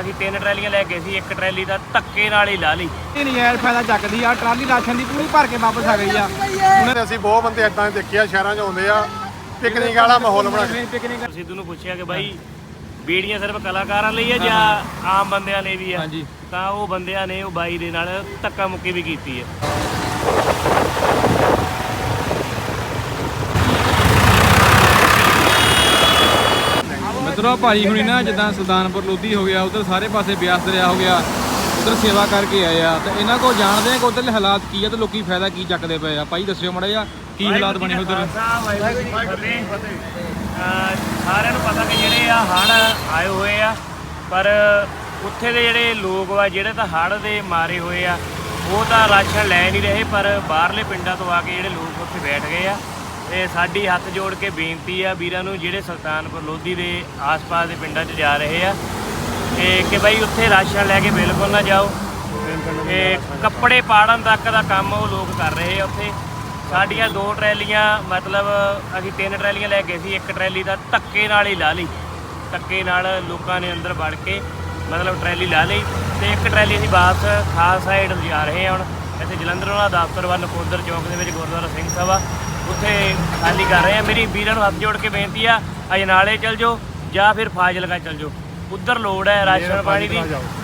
ਅਸੀਂ ਤਿੰਨ ਟਰੈਲੀਆਂ ਲੈ ਕੇ ਸੀ ਇੱਕ ਟਰੈਲੀ ਦਾ ਧੱਕੇ ਨਾਲ ਹੀ ਲਾ ਲਈ। ਇਹ ਨਜਾਇਜ਼ ਫਾਇਦਾ ਚੱਕਦੀ ਆ ਟਰਾਲੀ ਰਾਸ਼ਨ ਦੀ ਪੂਰੀ ਭਰ ਕੇ ਵਾਪਸ ਆ ਗਈ ਆ। ਉਹਨਾਂ ਨੇ ਅਸੀਂ ਬਹੁਤ ਬੰਦੇ ਇਦਾਂ ਦੇ ਦੇਖਿਆ ਸ਼ਹਿਰਾਂ 'ਚ ਆਉਂਦੇ ਆ ਪਿਕਨਿਕ ਵਾਲਾ ਮਾਹੌਲ ਬਣਾ ਕੇ। ਪਿਕਨਿਕ ਸਿੱਧੂ ਨੂੰ ਪੁੱਛਿਆ ਕਿ ਬਾਈ ਬੀੜੀਆਂ ਸਿਰਫ ਕਲਾਕਾਰਾਂ ਲਈ ਹੈ ਜਾਂ ਆਮ ਬੰਦਿਆਂ ਲਈ ਵੀ ਹਾਂਜੀ। ਤਾਂ ਉਹ ਬੰਦਿਆਂ ਨੇ ਉਹ ਬਾਈ ਦੇ ਨਾਲ ਧੱਕਾ ਮੁੱਕੀ ਵੀ ਕੀਤੀ ਹੈ ਮਿੱਤਰੋ ਭਾਜੀ ਹੁਣੀ ਨਾ ਜਿੱਦਾਂ ਸੁਲਤਾਨਪੁਰ ਲੋਧੀ ਹੋ ਗਿਆ ਉਧਰ ਸਾਰੇ ਪਾਸੇ ਬਿਆਸ ਦਰਿਆ ਹੋ ਗਿਆ ਉਧਰ ਸੇਵਾ ਕਰਕੇ ਆਏ ਆ। ਤੇ ਇਹਨਾਂ ਕੋਲ ਜਾਣਦੇ ਆ ਕਿ ਉਧਰਲੇ ਹਾਲਾਤ ਕੀ ਆ ਤੇ ਲੋਕੀ ਫਾਇਦਾ ਕੀ ਚੱਕਦੇ ਪਏ ਆ? ਭਾਈ ਦੱਸਿਓ ਮੜਾ ਜਿਹਾ ਕੀ ਹਾਲਾਤ ਬਣੇ ਉਧਰ? ਸਾਰਿਆਂ ਨੂੰ ਪਤਾ ਕਿ ਜਿਹੜੇ ਆ ਹੜ ਆਏ ਹੋਏ ਆ ਪਰ ਉੱਥੇ ਦੇ ਜਿਹੜੇ ਲੋਕ ਵਾ ਜਿਹੜੇ ਤਾਂ ਹੜ ਦੇ ਮਾਰੇ ਹੋਏ ਆ ਉਹ ਤਾਂ ਰਾਸ਼ਨ ਲੈ ਨਹੀਂ ਰਹੇ ਪਰ ਬਾਹਰਲੇ ਪਿੰਡਾਂ ਤੋਂ ਆ ਕੇ ਜਿਹੜੇ ਲੋਕ ਉੱਥੇ ਬੈਠ ਗਏ ਆ। ਤੇ ਸਾਡੀ ਹੱਥ ਜੋੜ ਕੇ ਬੇਨਤੀ ਆ ਵੀਰਾਂ ਨੂੰ, ਜਿਹੜੇ ਸੁਲਤਾਨਪੁਰ ਲੋਧੀ ਦੇ ਆਸ-ਪਾਸ ਦੇ ਪਿੰਡਾਂ 'ਚ ਜਾ ਰਹੇ ਆ, ਤੇ ਕਿ ਬਈ ਉੱਥੇ ਰਾਸ਼ਨ ਲੈ ਕੇ ਬਿਲਕੁਲ ਨਾ ਜਾਓ। ਤੇ ਕੱਪੜੇ ਪਾੜਨ ਤੱਕ ਦਾ ਕੰਮ ਉਹ ਲੋਕ ਕਰ ਰਹੇ ਆ ਉੱਥੇ। ਸਾਡੀਆਂ ਦੋ ਟਰੈਲੀਆਂ, ਮਤਲਬ ਅਸੀਂ ਤਿੰਨ ਟਰੈਲੀਆਂ ਲੈ ਕੇ ਸੀ, ਇੱਕ ਟਰੈਲੀ ਦਾ ਧੱਕੇ ਨਾਲ ਹੀ ਲਾ ਲਈ। ਧੱਕੇ ਨਾਲ ਲੋਕਾਂ ਨੇ ਅੰਦਰ ਵੜ ਕੇ ਮਤਲਬ ਟਰੈਲੀ ਲਾ ਲਈ ਤੇ ਇੱਕ ਟਰੈਲੀ ਅਸੀਂ ਵਾਪਸ ਖਾਸ ਸਾਈਡ ਜਾ ਰਹੇ ਹਾਂ ਹੁਣ। ਇੱਥੇ ਜਲੰਧਰ ਵਾਲਾ ਦਫ਼ਤਰ ਵੱਲ ਨਕੋਦਰ ਚੌਕ ਦੇ ਵਿੱਚ ਗੁਰਦੁਆਰਾ ਸਿੰਘ ਸਭਾ। ਉੱਥੇ ਖਾਲੀ ਕਰ ਰਹੇ ਆ। ਮੇਰੀ ਵੀਰਾਂ ਨੂੰ ਹੱਥ ਜੋੜ ਕੇ ਬੇਨਤੀ ਆ ਅਜਨਾਲੇ ਚਲ ਜਾਓ ਜਾਂ ਫਿਰ ਫਾਜ਼ਿਲਕਾ ਚਲ ਜਾਓ। ਉੱਧਰ ਲੋੜ ਹੈ ਰਾਸ਼ਨ ਪਾਣੀ ਦੀ।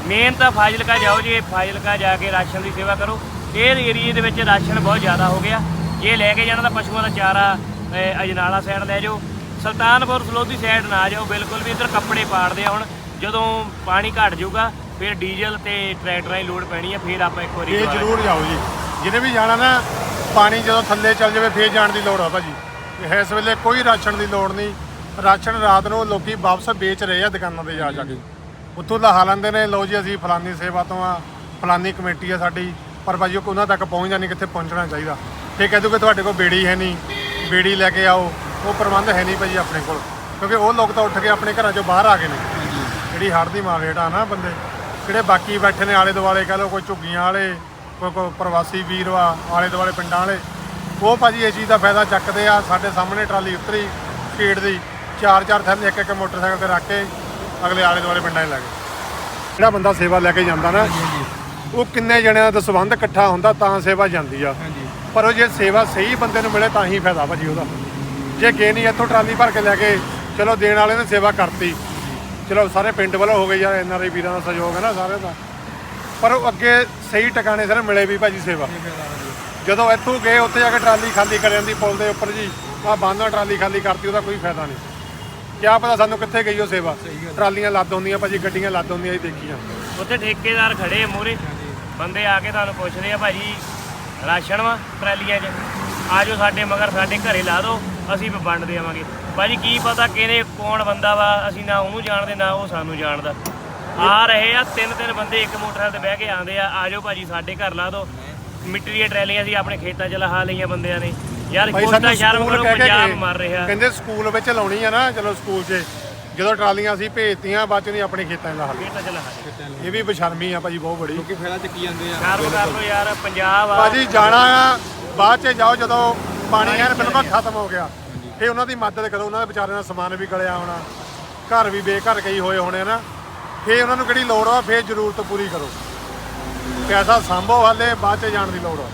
ਮੇਨ ਤਾਂ ਫਾਜ਼ਿਲਕਾ ਜਾਓ ਜੇ ਫਾਜ਼ਿਲਕਾ ਜਾ ਕੇ ਰਾਸ਼ਨ ਦੀ ਸੇਵਾ ਕਰੋ। ਇਹ ਏਰੀਏ ਦੇ ਵਿੱਚ ਰਾਸ਼ਨ ਬਹੁਤ ਜ਼ਿਆਦਾ ਹੋ ਗਿਆ। ਜੇ ਲੈ ਕੇ ਜਾਣਾ ਤਾਂ ਪਸ਼ੂਆਂ ਦਾ ਚਾਰਾ ਅਜਨਾਲਾ ਸਾਈਡ ਲੈ ਜਾਓ। ਸੁਲਤਾਨਪੁਰ ਸਲੋਧੀ ਸਾਈਡ ਨਾ ਜਾਓ ਬਿਲਕੁਲ ਵੀ ਇੱਧਰ ਕੱਪੜੇ ਪਾੜਦੇ ਆ ਹੁਣ। ਜਦੋਂ ਪਾਣੀ ਘਟ ਜਾਊਗਾ ਫਿਰ ਡੀਜ਼ਲ ਤੇ ਟਰੈਕਟਰਾਂ ਦੀ ਲੋਡ ਪੈਣੀ ਆ ਫਿਰ ਆਪਾਂ ਇੱਕ ਵਾਰੀ ਇਹ ਜ਼ਰੂਰ ਜਾਓ ਜੀ। ਜਿਹਨੇ ਵੀ ਜਾਣਾ ਨਾ ਪਾਣੀ ਜਦੋਂ ਥੱਲੇ ਚੱਲ ਜਾਵੇ ਫੇਰ ਜਾਣ ਦੀ ਲੋੜ ਆ ਭਾਜੀ। ਇਸ ਵੇਲੇ ਕੋਈ ਰਾਸ਼ਨ ਦੀ ਲੋੜ ਨਹੀਂ। ਰਾਸ਼ਨ ਰਾਤ ਨੂੰ ਲੋਕੀ ਵਾਪਸ ਵੇਚ ਰਹੇ ਆ ਦੁਕਾਨਾਂ ਤੇ ਜਾ ਜਾ ਕੇ। ਉੱਥੋਂ ਲਹਾ ਲੈਂਦੇ ਨੇ ਲਓ ਜੀ ਅਸੀਂ ਫਲਾਨੀ ਸੇਵਾ ਤੋਂ ਆ ਫਲਾਨੀ ਕਮੇਟੀ ਆ ਸਾਡੀ। ਪਰ ਭਾਜੀ ਉਹ ਉਹਨਾਂ ਤੱਕ ਪਹੁੰਚ ਜਾਣੀ ਕਿੱਥੇ ਪਹੁੰਚਣਾ ਚਾਹੀਦਾ। ਤੇ ਕਹਿ ਦੂਗੇ ਤੁਹਾਡੇ ਕੋਲ ਬੇੜੀ ਹੈ ਨਹੀਂ ਬੇੜੀ ਲੈ ਕੇ ਆਓ। ਉਹ ਪ੍ਰਬੰਧ ਹੈ ਨਹੀਂ ਭਾਜੀ ਆਪਣੇ ਕੋਲ। ਕਿਉਂਕਿ ਉਹ ਲੋਕ ਤਾਂ ਉੱਠ ਕੇ ਆਪਣੇ ਘਰਾਂ ਚੋਂ ਬਾਹਰ ਆ ਗਏ ਨੇ। ਜਿਹੜੀ ਹੜ੍ਹ ਦੀ ਮਾਰ ਹੇਠ ਆ ਨਾ ਬੰਦੇ। ਜਿਹੜੇ ਬਾਕੀ ਬੈਠੇ ਨੇ ਆਲੇ ਦੁਆਲੇ ਕਹ ਲਓ ਕੋਈ ਝੁੱਗੀਆਂ ਵਾਲੇ ਕੋਈ ਕੋਈ ਪ੍ਰਵਾਸੀ ਵੀਰ ਵਾ ਆਲੇ ਦੁਆਲੇ ਪਿੰਡਾਂ ਵਾਲੇ ਉਹ ਭਾਜੀ ਇਹ ਚੀਜ਼ ਦਾ ਫਾਇਦਾ ਚੱਕਦੇ ਆ ਸਾਡੇ ਸਾਹਮਣੇ ਟਰਾਲੀ ਉਤਰੀ ਸਪੀਡ ਦੀ ਚਾਰ ਚਾਰ ਥੈਲੇ ਇੱਕ ਇੱਕ ਮੋਟਰਸਾਈਕਲ ਤੇ ਰੱਖ ਕੇ ਅਗਲੇ ਆਲੇ ਦੁਆਲੇ ਪਿੰਡਾਂ 'ਚ ਲੈ ਗਏ। ਜਿਹੜਾ ਬੰਦਾ ਸੇਵਾ ਲੈ ਕੇ ਜਾਂਦਾ ਨਾ ਉਹ ਕਿੰਨੇ ਜਣਿਆਂ ਦਾ ਸੰਬੰਧ ਇਕੱਠਾ ਹੁੰਦਾ ਤਾਂ ਸੇਵਾ ਜਾਂਦੀ ਆ। ਪਰ ਉਹ ਜੇ ਸੇਵਾ ਸਹੀ ਬੰਦੇ ਨੂੰ ਮਿਲੇ ਤਾਂ ਹੀ ਫਾਇਦਾ ਭਾਜੀ ਉਹਦਾ। ਜੇ ਗੇ ਨਹੀਂ ਇੱਥੋਂ ਟਰਾਲੀ ਭਰ ਕੇ ਲੈ ਕੇ ਚਲੋ ਦੇਣ ਵਾਲੇ ਨੇ ਸੇਵਾ ਕਰਤੀ। ਚਲੋ ਸਾਰੇ ਪਿੰਡ ਵੱਲੋਂ ਹੋ ਗਈ ਯਾਰ ਐਨ ਆਰ ਆਈ ਵੀਰਾਂ ਦਾ ਸਹਿਯੋਗ ਹੈ ਨਾ ਸਾਰਿਆਂ ਦਾ। ਪਰ ਉਹ ਅੱਗੇ ਸਹੀ ਟਿਕਾਣੇ ਸਿਰ ਮਿਲੇ ਵੀ ਭਾਜੀ ਸੇਵਾ। ਜਦੋਂ ਇੱਥੋਂ ਗਏ ਉੱਥੇ ਜਾ ਕੇ ਟਰਾਲੀ ਖਾਲੀ ਕਰ ਜਾਂਦੀ ਪੁਲ ਦੇ ਉੱਪਰ ਜੀ। ਆ ਬੰਦ ਨਾਲ ਟਰਾਲੀ ਖਾਲੀ ਕਰਤੀ ਉਹਦਾ ਕੋਈ ਫਾਇਦਾ ਨਹੀਂ। ਕਿਆ ਪਤਾ ਸਾਨੂੰ ਕਿੱਥੇ ਗਈ ਉਹ ਸੇਵਾ। ਟਰਾਲੀਆਂ ਲੱਦ ਹੁੰਦੀਆਂ ਭਾਜੀ ਗੱਡੀਆਂ ਲੱਦ ਹੁੰਦੀਆਂ ਜੀ ਦੇਖੀਆਂ। ਉੱਥੇ ਠੇਕੇਦਾਰ ਖੜੇ ਮੂਰੇ ਬੰਦੇ ਆ ਕੇ ਤੁਹਾਨੂੰ ਪੁੱਛਦੇ ਆ ਭਾਜੀ ਰਾਸ਼ਨ ਵਾ ਟਰਾਲੀਆਂ 'ਚ? ਆਜੋ ਸਾਡੇ ਮਗਰ ਸਾਡੇ ਘਰੇ ਲਾ ਦਿਓ ਅਸੀਂ ਵੀ ਵੰਡ ਦੇਵਾਂਗੇ। ਭਾਜੀ ਕੀ ਪਤਾ ਕਿਹਨੇ ਕੌਣ ਬੰਦਾ ਵਾ ਅਸੀਂ ਨਾ ਉਹਨੂੰ ਜਾਣਦੇ ਨਾ ਉਹ ਸਾਨੂੰ ਜਾਣਦਾ। ਆ ਰਹੇ ਆ ਤਿੰਨ ਤਿੰਨ ਬੰਦੇ ਇੱਕ ਮੋਟਰਸਾਈਕਲ ਤੇ ਬਹਿ ਕੇ ਆਉਂਦੇ ਆ। ਆਜੋ ਭਾਜੀ ਸਾਡੇ ਘਰ ਲਾ ਦਿਓ। ਮਿੱਟੀ ਦੀਆਂ ਟਰਾਲੀਆਂ ਅਸੀਂ ਆਪਣੇ ਖੇਤਾਂ 'ਚ ਲਹਾ ਲਈਆਂ ਬੰਦਿਆਂ ਨੇ। ਯਾਰ ਭਾਈ ਸ਼ਰਮ ਸਕੂਲ ਕਰੋ ਕਹਿ ਕੇ ਪੰਜਾਬ। ਮਰ ਰਿਹਾ। ਕਹਿੰਦੇ ਸਕੂਲ ਵਿੱਚ ਲਾਉਣੀ ਆ ਨਾ ਚਲੋ ਸਕੂਲ 'ਚ। ਜਦੋਂ ਟਰਾਲੀਆਂ ਅਸੀਂ ਭੇਜਤੀਆਂ ਬਾਅਦ 'ਚ ਨਹੀਂ ਆਪਣੇ ਖੇਤਾਂ 'ਚ ਲਾ ਲਈ ਖੇਤਾਂ 'ਚ ਲਹਾ ਲਈਆਂ। ਇਹ ਵੀ ਬੇਸ਼ਰਮੀ ਆ ਭਾਜੀ ਬਹੁਤ ਬੜੀ। ਲੋਕੀ ਫਾਇਦਾ ਚੱਕੀ ਜਾਂਦੇ ਆ। ਸ਼ਰਮ ਕਰ ਲਓ ਯਾਰ ਪੰਜਾਬ ਆ। ਭਾਜੀ ਜਾਣਾ ਆ ਬਾਅਦ 'ਚ ਜਾਓ ਜਦੋਂ ਪਾਣੀ ਐਨ ਬਿਲਕੁਲ ਖਤਮ ਹੋ ਗਿਆ। ਫੇ ਉਹਨਾਂ ਦੀ ਮਦਦ ਕਰੋ ਉਹਨਾਂ ਦੇ ਵਿਚਾਰਿਆਂ ਦਾ ਸਮਾਨ ਵੀ ਗਲਿਆ ਹੋਣਾ। ਘਰ ਵੀ ਬੇਘਰ ਕਈ ਹੋਏ ਹੋਣੇ ਨਾ। ਫੇ ਉਹਨਾਂ ਨੂੰ ਕਿਹੜੀ ਲੋੜ ਆ? ਫੇ ਜ਼ਰੂਰਤ ਪੂਰੀ ਕਰੋ। ਪੈਸਾ ਸੰਭੋ ਹਾਲੇ ਬਾਅਦ 'ਚ ਜਾਣ ਦੀ ਲੋੜ ਆ।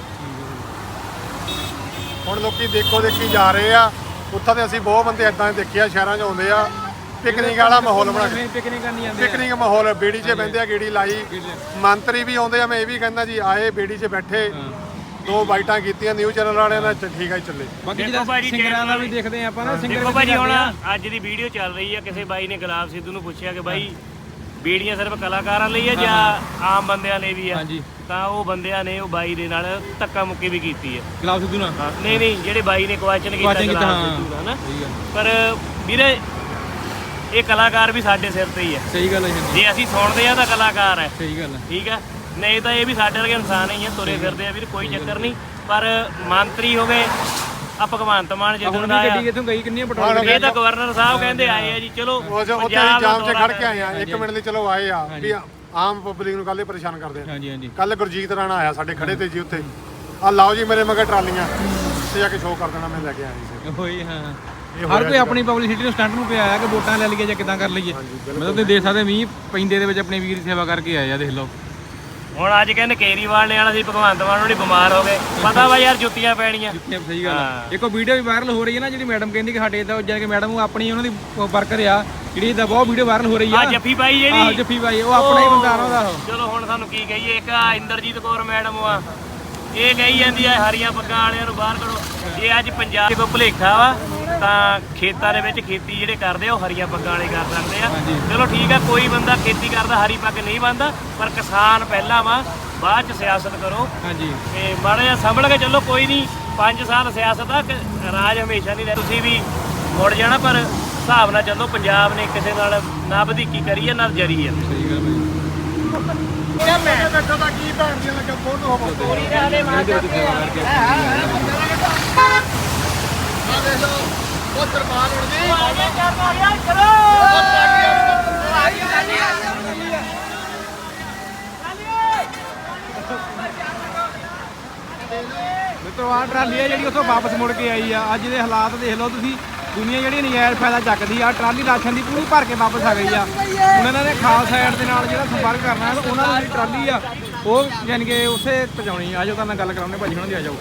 ਹੁਣ ਲੋਕੀ ਦੇਖੋ ਦੇਖੀ ਜਾ ਰਹੇ ਆ। ਉੱਥਾਂ ਦੇ ਅਸੀਂ ਬਹੁਤ ਬੰਦੇ ਇਦਾਂ ਦੇ ਦੇਖਿਆ ਸ਼ਹਿਰਾਂ 'ਚ ਆਉਂਦੇ ਆ। ਪਿਕਨਿਕ ਵਾਲਾ ਮਾਹੌਲ ਬਣਾ ਕੇ ਪਿਕਨਿਕ ਕਰਨੀ ਜਾਂਦੇ ਆ। ਪਿਕਨਿਕ ਮਾਹੌਲ ਬੇੜੀ 'ਚ ਬਹਿੰਦੇ ਆ ਗੇੜੀ ਲਾਈ। ਮੰਤਰੀ ਵੀ ਆਉਂਦੇ ਆ ਮੈਂ ਇਹ ਵੀ ਕਹਿੰਦਾ ਜੀ ਆਏ ਬੇੜੀ 'ਚ ਬੈਠੇ। ਦੋ ਬਾਈਟਾਂ ਕੀਤੀਆਂ ਨਿਊ ਚੈਨਲ ਵਾਲਿਆਂ ਨੇ ਚ- ਠੀਕ ਆ ਜੀ ਚੱਲੇ। ਬਾਕੀ ਦੇਖੋ ਜਿਹੜਾ ਸਿੰਗਰਾਂ ਦਾ ਵੀ ਦੇਖਦੇ ਆ ਆਪਾਂ ਨਾ ਸਿੰਗਰ ਦੇਖੋ ਭਾਜੀ ਹੁਣ ਅੱਜ ਦੀ ਵੀਡੀਓ ਚੱਲ ਰਹੀ ਹੈ ਕਿਸੇ ਬਾਈ ਨੇ ਗੁਲਾਬ ਸਿੱਧੂ ਨੂੰ ਪੁੱਛਿਆ ਕਿ ਬਾਈ ਬੀੜੀਆਂ ਸਿਰਫ ਕਲਾਕਾਰਾਂ ਲਈ ਹੈ ਜਾਂ ਆਮ ਬੰਦਿਆਂ ਲਈ ਵੀ ਹੈ ਹਾਂਜੀ। ਤਾਂ ਉਹ ਬੰਦਿਆਂ ਨੇ ਉਹ ਬਾਈ ਦੇ ਨਾਲ ਧੱਕਾ ਮੁੱਕੀ ਵੀ ਕੀਤੀ ਹੈ ਗੁਲਾਬ ਸਿੱਧੂ ਨਾਲ? ਹਾਂ, ਨਹੀਂ ਨਹੀਂ ਜਿਹੜੇ ਬਾਈ ਨੇ ਕੁਐਸਚਨ ਕੀਤਾ Question ਕੀਤਾ, ਗੁਲਾਬ ਹਾਂ। ਸਿੱਧੂ ਦਾ ਨਾ? ਸਹੀ ਗੱਲ। ਪਰ ਵੀਰੇ ਇਹ ਕਲਾਕਾਰ ਵੀ ਸਾਡੇ ਸਿਰ ਤੇ ਹੀ ਹੈ ਸਹੀ ਗੱਲ ਹੈ ਜੀ। ਜੇ ਅਸੀਂ ਸੁਣਦੇ ਆ ਤਾਂ ਕਲਾਕਾਰ ਹੈ। ਸਹੀ ਗੱਲ ਹੈ। ਠੀਕ ਹੈ? ਨਹੀਂ ਤਾਂ ਇਹ ਵੀ ਸਾਡੇ ਵਰਗੇ ਇਨਸਾਨ ਹੀ ਆ ਤੁਰੇ ਫਿਰਦੇ ਆ ਵੀਰ ਕੋਈ ਚੱਕਰ ਨਹੀਂ। ਪਰ ਮੰਤਰੀ ਹੋਵੇ ਆ ਭਗਵੰਤ ਮਾਨ ਜਦੋਂ ਹੁਣ ਦਾ ਵੀ ਆਇਆ। ਗੱਡੀ ਕਿੱਥੋਂ ਗਈ? ਕਿੰਨੀਆਂ ਪੈਟਰੋਲ ਇਹ ਤਾਂ ਗਵਰਨਰ ਸਾਹਿਬ ਕਹਿੰਦੇ ਆਏ ਆ ਜੀ ਚਲੋ ਉਹ ਜੋ ਉੱਥੇ ਪੰਜਾਬ ਦਾ ਜਾਮ 'ਚ ਦੌਰਾ ਖੜ ਕੇ ਆਏ ਆ ਇੱਕ ਮਿੰਟ ਲਈ ਚਲੋ ਆਏ ਆ ਵੀ ਆਮ ਪਬਲਿਕ ਨੂੰ ਕੱਲੇ ਪਰੇਸ਼ਾਨ ਕਰਦੇ ਆ। ਹਾਂਜੀ ਹਾਂਜੀ। ਕੱਲ ਗੁਰਜੀਤ ਰਾਣਾ ਆਇਆ ਸਾਡੇ ਖੜੇ ਤੇ ਜੀ ਉੱਥੇ। ਆ ਲਾਓ ਜੀ ਮੇਰੇ ਮਗਰ ਟਰਾਲੀਆਂ ਤੇ ਜਾ ਕੇ ਸ਼ੋਅ ਕਰ ਦੇਣਾ ਮੈਂ ਲੈ ਕੇ ਆਇਆ ਸੀ ਹੋਈ ਹਾਂ। ਇਹ ਹਰ ਕੋਈ ਆਪਣੀ ਪਬਲਿਸਿਟੀ ਨੂੰ ਸਟੰਟ ਨੂੰ ਪਿਆ ਆ ਕਿ ਵੋਟਾਂ ਲੈ ਲਈਏ ਜਾਂ ਕਿਦਾਂ ਕਰ ਲਈਏ। ਮਤਲਬ ਤੁਸੀਂ ਦੇਖ ਸਕਦੇ ਮੀਂਹ ਪੈਂਦੇ ਦੇ ਵਿੱਚ ਆਪਣੇ ਵੀਰ ਦੀ ਸੇਵਾ ਕਰਕੇ ਆਏ ਆ ਦੇਖ ਲਓ। ਹੁਣ ਅੱਜ ਕਹਿੰਦੇ ਕੇਰੀਵਾਲ ਨੇ ਆਣਾ ਸੀ ਭਗਵੰਤ ਮਾਨ ਨੂੰ ਨਹੀਂ ਬਿਮਾਰ ਹੋ ਗਏ। ਪਤਾ ਵਾ ਯਾਰ ਜੁੱਤੀਆਂ ਪੈਣੀਆਂ। ਇਹ ਸਹੀ ਗੱਲ ਆ। ਹਾਂ। ਇੱਕ ਵੀਡੀਓ ਵੀ ਵਾਇਰਲ ਹੋ ਰਹੀ ਹੈ ਨਾ ਜਿਹੜੀ ਮੈਡਮ ਕਹਿੰਦੀ ਕਿ ਸਾਡੇ ਇਦਾਂ ਜਾਨ ਕਿ ਮੈਡਮ ਉਹ ਆਪਣੀ ਉਹਨਾਂ ਦੀ ਵਰਕਰ ਆ ਜਿਹੜੀ ਇਦਾਂ ਬਹੁਤ ਵੀਡੀਓ ਵਾਇਰਲ ਹੋ ਰਹੀ ਆ। ਆ ਜੱਫੀ ਪਾਈ ਆਹੋ ਜਿਹੜੀ ਜੱਫੀ ਬਾਈ ਉਹ ਆਪਣਾ ਹੀ ਬੰਦਾ ਨਾ ਉਹਦਾ ਉਹ। ਚਲੋ ਹੁਣ ਸਾਨੂੰ ਕੀ ਕਹੀਏ ਇੱਕ ਆ ਇੰਦਰਜੀਤ ਕੌਰ ਮੈਡਮ ਆ। ਇਹ ਕਹੀ ਜਾਂਦੀ ਆ ਹਰੀਆਂ ਪੱਗਾਂ ਵਾਲਿਆਂ ਨੂੰ ਬਾਹਰ ਕੱਢੋ। ਜੇ ਅੱਜ ਪੰਜਾਬ ਕੋ ਭੁਲੇਖਾ ਵਾ ਤਾਂ ਖੇਤਾਂ ਦੇ ਵਿੱਚ ਖੇਤੀ ਜਿਹੜੇ ਕਰਦੇ ਆ ਉਹ ਹਰੀਆਂ ਪੱਗਾਂ ਵਾਲੇ ਕਰ ਸਕਦੇ ਆ। ਚਲੋ ਠੀਕ ਆ ਕੋਈ ਬੰਦਾ ਖੇਤੀ ਕਰਦਾ ਹਰੀ ਪੱਗ ਨਹੀਂ ਬੰਦਾ ਪਰ ਕਿਸਾਨ ਪਹਿਲਾਂ ਵਾ ਬਾਅਦ ਚ ਸਿਆਸਤ ਕਰੋ। ਹਾਂਜੀ। ਤੇ ਮਾੜਾ ਜਿਹਾ ਸੰਭਲ ਕੇ ਚੱਲੋ ਕੋਈ ਨਹੀਂ 5 ਸਾਲ ਸਿਆਸਤ ਆ ਰਾਜ ਹਮੇਸ਼ਾ ਨਹੀਂ ਰਹਿ ਤੁਸੀਂ ਵੀ ਮੁੜ ਜਾਣਾ ਪਰ ਹਿਸਾਬ ਨਾਲ ਚੱਲੋ ਪੰਜਾਬ ਨੇ ਕਿਸੇ ਨਾਲ ਨਾ ਵਧੀਕੀ ਕਰੀ ਆ ਨਾ ਜਰੀ ਆ। ਸਹੀ ਗੱਲ ਬਾਈ ਇਹ ਬੈਠਾ ਤਾਂ ਕੀ ਭੈਣ ਦੀਆਂ ਲੱਗਾ ਫੋਟੋ ਹੋ ਇਹਦੇ ਵਿੱਚ ਸੇਵਾ ਕਰਕੇ ਆ ਦੇਖ ਲਓ ਉਹ ਦਰਬਾਰ ਉੜ ਗਈ ਮਿੱਤਰੋ ਆਹ ਟਰਾਲੀ ਆ ਜਿਹੜੀ ਉਥੋਂ ਵਾਪਸ ਮੁੜ ਕੇ ਆਈ ਆ। ਅੱਜ ਦੇ ਹਾਲਾਤ ਦੇਖ ਲਓ ਤੁਸੀਂ। ਦੁਨੀਆ ਜਿਹੜੀ ਨਜਾਇਜ਼ ਫਾਇਦਾ ਚੱਕਦੀ ਆ ਟਰਾਲੀ ਰਾਸ਼ਨ ਦੀ ਪੂਰੀ ਭਰ ਕੇ ਵਾਪਸ ਆ ਗਈ ਆ। ਹੁਣ ਇਹਨਾਂ ਨੇ ਖਾਸ ਸਾਈਡ ਦੇ ਨਾਲ ਜਿਹੜਾ ਸੰਪਰਕ ਕਰਨਾ ਹੈ ਤਾਂ ਉਹਨਾਂ ਦੀ ਟਰਾਲੀ ਆ ਉਹ ਯਾਨੀ ਕਿ ਉੱਥੇ ਪਹੁੰਚਾਉਣੀ ਆ। ਆਜੋ ਤਾਂ ਮੈਂ ਗੱਲ ਕਰਾਉਂਦੇ ਭਾਜੀ ਹੁਣਾਂ ਦੀ ਆ ਜਾਓ।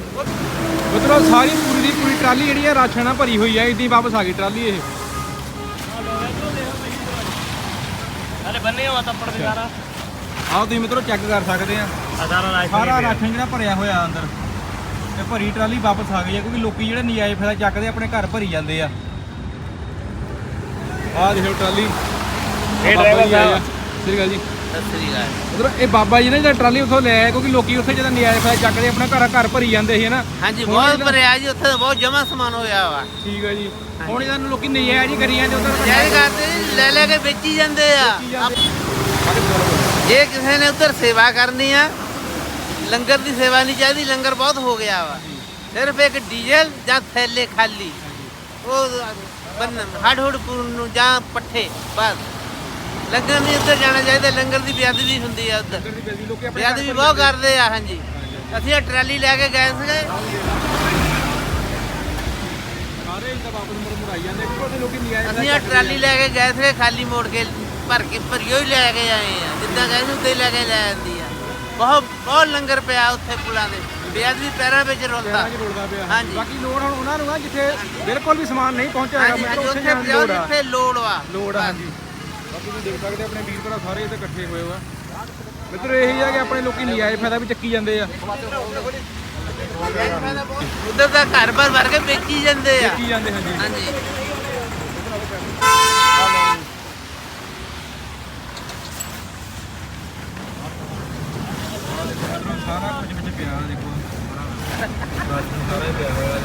ਮਿੱਤਰੋ ਸਾਰੀ ਪੂਰੀ ਦੀ ਪੂਰੀ ਟਰਾਲੀ ਜਿਹੜੀ ਆ ਰਾਸ਼ਨ ਨਾਲ ਭਰੀ ਹੋਈ ਆ ਇਦਾਂ ਵਾਪਸ ਆ ਗਈ ਟਰਾਲੀ ਇਹ। ਹਲੇ ਬੰਨੇ ਹੋ ਤੱਪੜ ਦੇ ਸਾਰਾ। ਆਓ ਤੁਸੀਂ ਮਿੱਤਰੋ ਚੈੱਕ ਕਰ ਸਕਦੇ ਆ। ਆ ਸਾਰਾ ਰਾਸ਼ਨ ਸਾਰਾ ਰਾਸ਼ਨ ਜਿਹੜਾ ਭਰਿਆ ਹੋਇਆ ਅੰਦਰ ਇਹ ਭਰੀ ਟਰਾਲੀ ਵਾਪਸ ਆ ਗਈ ਹੈ ਕਿਉਂਕਿ ਲੋਕੀ ਜਿਹੜੇ ਨਜਾਇਜ਼ ਫਾਇਦਾ ਚੱਕਦੇ ਆਪਣੇ ਘਰ ਭਰੀ ਜਾਂਦੇ ਆ। ਆਹ ਦੇਖੋ ਟਰਾਲੀ। ਇਹ ਡਰਾਈਵਰ ਜੀ ਆ। ਸਾਹਿਬ। ਸ੍ਰੀ ਅਕਾਲ ਜੀ। ਸਤਿ ਸ੍ਰੀ ਅਕਾਲ। ਉਧਰ ਇਹ ਬਾਬਾ ਜੀ ਨੇ ਜਿਹੜਾ ਟਰਾਲੀ ਉੱਥੋਂ ਲੈ ਆਏ ਕਿਉਂਕਿ ਲੋਕੀ ਉੱਥੇ ਜਦੋਂ ਨਜਾਇਜ਼ ਫਾਇਦਾ ਚੱਕਦੇ ਆਪਣੇ ਘਰ ਘਰ ਭਰੀ ਜਾਂਦੇ ਸੀ ਨਾ ਹਾਂਜੀ ਬਹੁਤ ਭਰਿਆ ਜੀ ਉੱਥੇ ਬਹੁਤ ਜਮਾ ਸਮਾਨ ਹੋਇਆ ਵਾ। ਠੀਕ ਹੈ ਜੀ। ਹੁਣ ਇਹਨਾਂ ਨੂੰ ਲੋਕੀ ਨਜਾਇਜ਼ ਹੀ ਕਰੀ ਜਾਂਦੇ ਉਧਰ ਜਾਇਜ਼ ਕਰਦੇ ਜੀ, ਲੈ ਲੈ ਕੇ ਵੇਚੀ ਜਾਂਦੇ ਆ। ਜੇ ਕਿਸੇ ਨੇ ਉੱਧਰ ਸੇਵਾ ਕਰਨੀ ਆ ਲੰਗਰ ਦੀ ਸੇਵਾ ਨਹੀਂ ਚਾਹੀਦੀ ਲੰਗਰ ਬਹੁਤ ਹੋ ਗਿਆ ਵਾ। ਸਿਰਫ ਇੱਕ ਡੀਜ਼ਲ ਜਾਂ ਥੈਲੇ ਖਾਲੀ। ਉਹ ਹੁੱਡ ਪੂਰਨ ਨੂੰ ਜਾਂ ਪੱਠੇ ਬਸ। ਲੰਗਰ ਨਹੀਂ ਉੱਧਰ ਜਾਣਾ ਚਾਹੀਦਾ ਲੰਗਰ ਦੀ ਬੇਅਦਬੀ ਹੁੰਦੀ ਆ ਉੱਧਰ। ਲੋਕੀ ਆਪਣੇ ਬੇਅਦਬੀ ਬਹੁਤ ਕਰਦੇ ਆ ਹਾਂਜੀ। ਅਸੀਂ ਇਹ ਟਰਾਲੀ ਲੈ ਕੇ ਗਏ ਸੀਗੇ। ਸਾਰੇ ਇੰਦਾ ਵਾਪਸ ਮੁੜ ਮੁੜ ਆਈ ਜਾਂਦੇ ਕਿਉਂਕਿ ਉੱਥੇ ਲੋਕੀ ਨਜਾਇਜ਼ ਅਸੀਂ ਆ ਟਰਾਲੀ ਲੈ ਕੇ ਗਏ ਸੀਗੇ ਖਾਲੀ ਮੋੜ ਕੇ ਭਰ ਕੇ ਭਰਿਓ ਹੀ ਲੈ ਕੇ ਆਏ ਆ। ਜਿੱਦਾਂ ਗਏ ਸੀ ਉੱਦਾਂ ਹੀ ਲੈ ਕੇ ਲੈ ਆਂਦੀ। ਬਹੁਤ ਬਹੁਤ ਲੰਗਰ ਪਿਆ ਉੱਥੇ ਪੁਲਾਂ ਦੇ। ਬੇਅਦਬੀ ਪੈਰਾਂ ਵਿੱਚ ਰੋਲਦਾ। ਪਿਆ। ਹਾਂਜੀ। ਬਾਕੀ ਲੋੜ ਹੁਣ ਉਹਨਾਂ ਨੂੰ ਆ ਜਿੱਥੇ ਬਿਲਕੁਲ ਵੀ ਸਮਾਨ ਨਹੀਂ ਪਹੁੰਚਿਆ ਹੈਗਾ ਹਾਂਜੀ ਹਾਂਜੀ ਮਤਲਬ ਉੱਥੇ ਜਾਣ ਦੀ ਲੋੜ ਆ। ਜਿੱਥੇ ਲੋੜ ਵਾ। ਲੋੜ ਆ ਹਾਂਜੀ। ਬਾਕੀ ਤੁਸੀਂ ਦੇਖ ਸਕਦੇ ਆਪਣੇ ਵੀਰ ਭਰਾ ਸਾਰੇ ਇੱਥੇ ਇਕੱਠੇ ਹੋਏ ਹੋਆ ਮਿੱਤਰ ਇਹੀ ਆ ਕਿ ਆਪਣੇ ਲੋਕੀ ਨਜਾਇਜ਼ ਫਾਇਦਾ ਵੀ ਚੱਕੀ ਜਾਂਦੇ ਆ। ਉਧਰ ਦਾ ਘਰ ਭਰ ਭਰ ਕੇ ਵੇਚੀ ਜਾਂਦੇ ਆ। ਚੱਕੀ ਜਾਂਦੇ ਹਾਂਜੀ। ਹਾਂਜੀ। ਸਾਰਾ ਕੁਝ ਵਿੱਚ ਪਿਆ ਦੇਖੋ। ਸਾਰਾ ਹੀ ਪਿਆ ਹੋਇਆ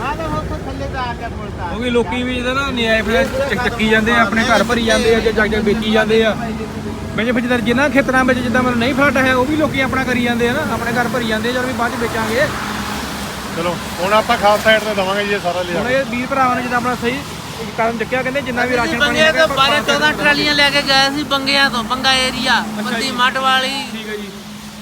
ਆ ਤਾਂ ਉੱਥੇ ਥੱਲੇ ਦਾ ਆ ਕੇ ਮੁੜਦਾ ਕਿਉਂਕਿ ਲੋਕੀ ਵੀ ਇਹਦਾ ਨਾ ਨਜਾਇਜ਼ ਫਾਇਦਾ ਚੱਕ- ਚੱਕੀ ਜਾਂਦੇ ਆ ਆਪਣੇ ਘਰ ਭਰੀ ਜਾਂਦੇ ਆ ਜਾਂ ਜੱਗ ਜੱਗ ਵੇਚੀ ਜਾਂਦੇ ਆ। ਵਿੱਚ ਵਿੱਚ ਜਿੱਦਾਂ ਜਿਨ੍ਹਾਂ ਖੇਤਰਾਂ ਵਿੱਚ ਜਿੱਦਾਂ ਮਤਲਬ ਨਹੀਂ ਫਲਟ ਹੈ ਉਹ ਵੀ ਲੋਕੀ ਆਪਣਾ ਕਰੀ ਜਾਂਦੇ ਆ ਨਾ ਆਪਣੇ ਘਰ ਭਰੀ ਜਾਂਦੇ ਆ ਜਦ ਵੀ ਬਾਅਦ ਚ ਵੇਚਾਂਗੇ। ਚਲੋ ਹੁਣ ਆਪਾਂ ਖਾਸ ਸਾਈਡ ਤੇ ਦਵਾਂਗੇ ਜੀ ਇਹ ਸਾਰਾ ਲਿਆ। ਹੁਣ ਇਹ ਵੀਰ ਭਰਾਵਾਂ ਨੇ ਜਿੱਦਾਂ ਆਪਣਾ ਸਹੀ ਕਦਮ ਚੱਕਿਆ ਕਹਿੰਦੇ ਜਿੰਨਾ ਵੀ ਰਾਸ਼ਨ ਪਾਣੀ ਹੈਗਾ ਤੋਂ 12 14 ਟਰਾਲੀਆਂ ਲੈ ਕੇ ਗਏ ਸੀ ਬੰਗਿਆਂ ਤੋਂ ਬੰਗਾ ਏਰੀਆ ਬੰਦੀ ਮੱਟ ਵਾਲੀ। ਠੀਕ ਹੈ ਜੀ।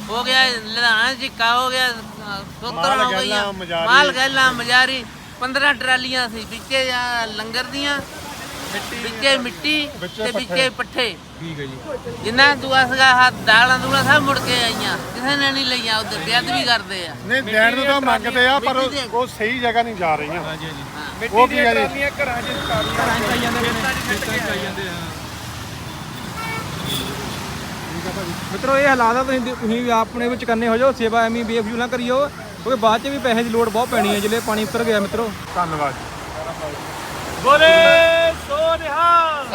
ਹੋ ਗਿਆ ਲੁਧਿਆਣਾ ਚਿੱਕਾ ਹੋ ਗਿਆ ਸੋਤਰ ਹੋ ਗੈਲਾਂ, ਗਈਆਂ। ਮਜਾਰੀ। ਮਾਲ ਗੈਲਾਂ ਮਜਾਰੀ 15 ਟਰਾਲੀਆਂ ਸੀ ਵਿੱਚੇ ਆ ਲੰਗਰ ਦੀਆਂ ਵਿੱਚੇ ਮਿੱਟੀ ਵਿੱਚੇ ਤੇ ਵਿੱਚੇ ਪੱਠੇ। ਠੀਕ ਹੈ ਜੀ। ਜਿੰਨਾ ਦੂਆ ਸੀਗਾ ਹੱਥ ਦਾਲਾਂ ਦੂਲਾਂ ਸਭ ਮੁੜ ਕੇ ਆਈਆਂ। ਕਿਸੇ ਨੇ ਨਹੀਂ ਲਈਆਂ ਉਧਰ ਬੇਅਦਬੀ ਕਰਦੇ ਆ। ਨਹੀਂ ਦੇਣ ਨੂੰ ਤਾਂ ਮੰਗਦੇ ਆ ਪਰ ਉਹ ਸਹੀ ਜਗ੍ਹਾ ਨਹੀਂ ਜਾ ਰਹੀਆਂ। ਹਾਂਜੀ ਹਾਂਜੀ। ਉਹ ਕੀ ਆ ਜੀ? ਟਰਾਲੀਆਂ ਘਰਾਂ 'ਚ ਘਰਾਂ 'ਚ ਆਈ ਜਾਂਦੇ ਨੇ। ਖੇਤਾਂ 'ਚ ਆਈ ਜਾਂਦੇ ਆ। ਮਿੱਤਰੋ ਇਹ ਹਾਲਾਤ ਆ ਤੁਸੀਂ ਤੁਸੀਂ ਵੀ ਆਪਣੇ ਵਿੱਚ ਕਰਨੇ ਹੋ ਜਾਓ ਸੇਵਾ ਐਵੇਂ ਬੇਫਜ਼ੂਲ ਨਾ ਕਰਿਓ। ਕਿਉਂਕਿ ਬਾਅਦ 'ਚ ਵੀ ਪੈਸੇ ਦੀ ਲੋੜ ਬਹੁਤ ਪੈਣੀ ਹੈ ਜਿਲੇ ਪਾਣੀ ਉਤਰ ਗਿਆ ਮਿੱਤਰੋ। ਧੰਨਵਾਦ ਬੋਲੇ ਸੋ ਨਿਹਾਲ।